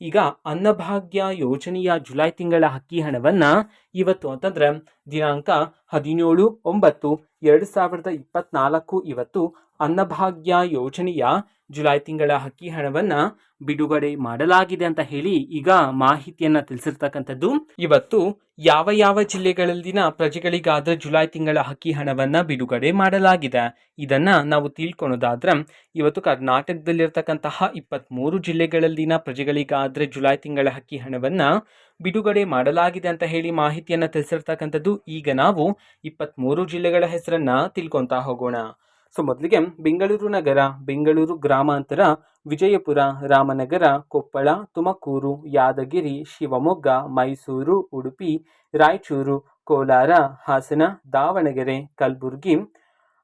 ಈಗ ಅನ್ನಭಾಗ್ಯ ಯೋಜನೆಯ ಜುಲೈ ತಿಂಗಳ ಅಕ್ಕಿ ಹಣವನ್ನು ಇವತ್ತು ಅಂತಂದ್ರೆ ದಿನಾಂಕ ಹದಿನೇಳು, ಒಂಬತ್ತು, ಎರಡು ಸಾವಿರದ ಇಪ್ಪತ್ನಾಲ್ಕು ಇವತ್ತು ಅನ್ನಭಾಗ್ಯ ಯೋಜನೆಯ ಜುಲೈ ತಿಂಗಳ ಅಕ್ಕಿ ಹಣವನ್ನು ಬಿಡುಗಡೆ ಮಾಡಲಾಗಿದೆ ಅಂತ ಹೇಳಿ ಈಗ ಮಾಹಿತಿಯನ್ನು ತಿಳಿಸಿರ್ತಕ್ಕಂಥದ್ದು. ಇವತ್ತು ಯಾವ ಯಾವ ಜಿಲ್ಲೆಗಳಲ್ಲಿನ ಪ್ರಜೆಗಳಿಗಾದ ಜುಲೈ ತಿಂಗಳ ಅಕ್ಕಿ ಹಣವನ್ನ ಬಿಡುಗಡೆ ಮಾಡಲಾಗಿದೆ. ಇದನ್ನ ನಾವು ತಿಳ್ಕೊಳೋದಾದ್ರೆ, ಇವತ್ತು ಕರ್ನಾಟಕದಲ್ಲಿರ್ತಕ್ಕಂತಹ ಇಪ್ಪತ್ತ್ಮೂರು ಜಿಲ್ಲೆಗಳಲ್ಲಿನ ಪ್ರಜೆಗಳಿಗಾದ್ರೆ ಜುಲೈ ತಿಂಗಳ ಹಕ್ಕಿ ಹಣವನ್ನು ಬಿಡುಗಡೆ ಮಾಡಲಾಗಿದೆ ಅಂತ ಹೇಳಿ ಮಾಹಿತಿಯನ್ನು ತಿಳಿಸಿರ್ತಕ್ಕಂಥದ್ದು ಈಗ ನಾವು ಇಪ್ಪತ್ತ್ಮೂರು ಜಿಲ್ಲೆಗಳ ಹೆಸರನ್ನು ತಿಳ್ಕೊತಾ ಹೋಗೋಣ. ಸೊ ಮೊದಲಿಗೆ ಬೆಂಗಳೂರು ನಗರ, ಬೆಂಗಳೂರು ಗ್ರಾಮಾಂತರ, ವಿಜಯಪುರ, ರಾಮನಗರ, ಕೊಪ್ಪಳ, ತುಮಕೂರು, ಯಾದಗಿರಿ, ಶಿವಮೊಗ್ಗ, ಮೈಸೂರು, ಉಡುಪಿ, ರಾಯಚೂರು, ಕೋಲಾರ, ಹಾಸನ, ದಾವಣಗೆರೆ, ಕಲಬುರಗಿ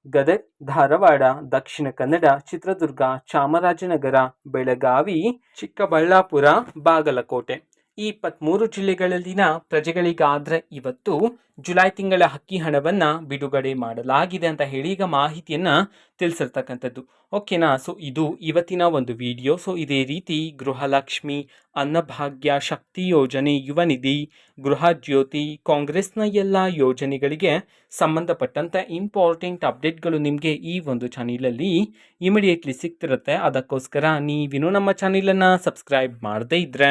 ಗದಗ್ ಧಾರವಾಡ ದಕ್ಷಿಣ ಕನ್ನಡ ಚಿತ್ರದುರ್ಗ ಚಾಮರಾಜನಗರ ಬೆಳಗಾವಿ ಚಿಕ್ಕಬಳ್ಳಾಪುರ ಬಾಗಲಕೋಟೆ. ಈ ಇಪ್ಪತ್ತ್ಮೂರು ಜಿಲ್ಲೆಗಳಲ್ಲಿನ ಪ್ರಜೆಗಳಿಗಾದ್ರೆ ಇವತ್ತು ಜುಲೈ ತಿಂಗಳ ಹಕ್ಕಿ ಹಣವನ್ನು ಬಿಡುಗಡೆ ಮಾಡಲಾಗಿದೆ ಅಂತ ಹೇಳಿ ಈಗ ಮಾಹಿತಿಯನ್ನು ತಿಳಿಸಿರ್ತಕ್ಕಂಥದ್ದು. ಓಕೆನಾ ಸೊ ಇದು ಇವತ್ತಿನ ಒಂದು ವಿಡಿಯೋ ಸೊ ಇದೇ ರೀತಿ ಗೃಹಲಕ್ಷ್ಮಿ, ಅನ್ನಭಾಗ್ಯ, ಶಕ್ತಿ ಯೋಜನೆ ಯುವ ನಿಧಿ ಗೃಹ ಜ್ಯೋತಿ, ಕಾಂಗ್ರೆಸ್ನ ಎಲ್ಲ ಯೋಜನೆಗಳಿಗೆ ಸಂಬಂಧಪಟ್ಟಂಥ ಇಂಪಾರ್ಟೆಂಟ್ ಅಪ್ಡೇಟ್ಗಳು ನಿಮಗೆ ಈ ಒಂದು ಚಾನಲಲ್ಲಿ ಇಮಿಡಿಯೇಟ್ಲಿ ಸಿಗ್ತಿರುತ್ತೆ. ಅದಕ್ಕೋಸ್ಕರ ನೀವಿನ್ನೂ ನಮ್ಮ ಚಾನಲನ್ನು ಸಬ್ಸ್ಕ್ರೈಬ್ ಮಾಡದೇ ಇದ್ದರೆ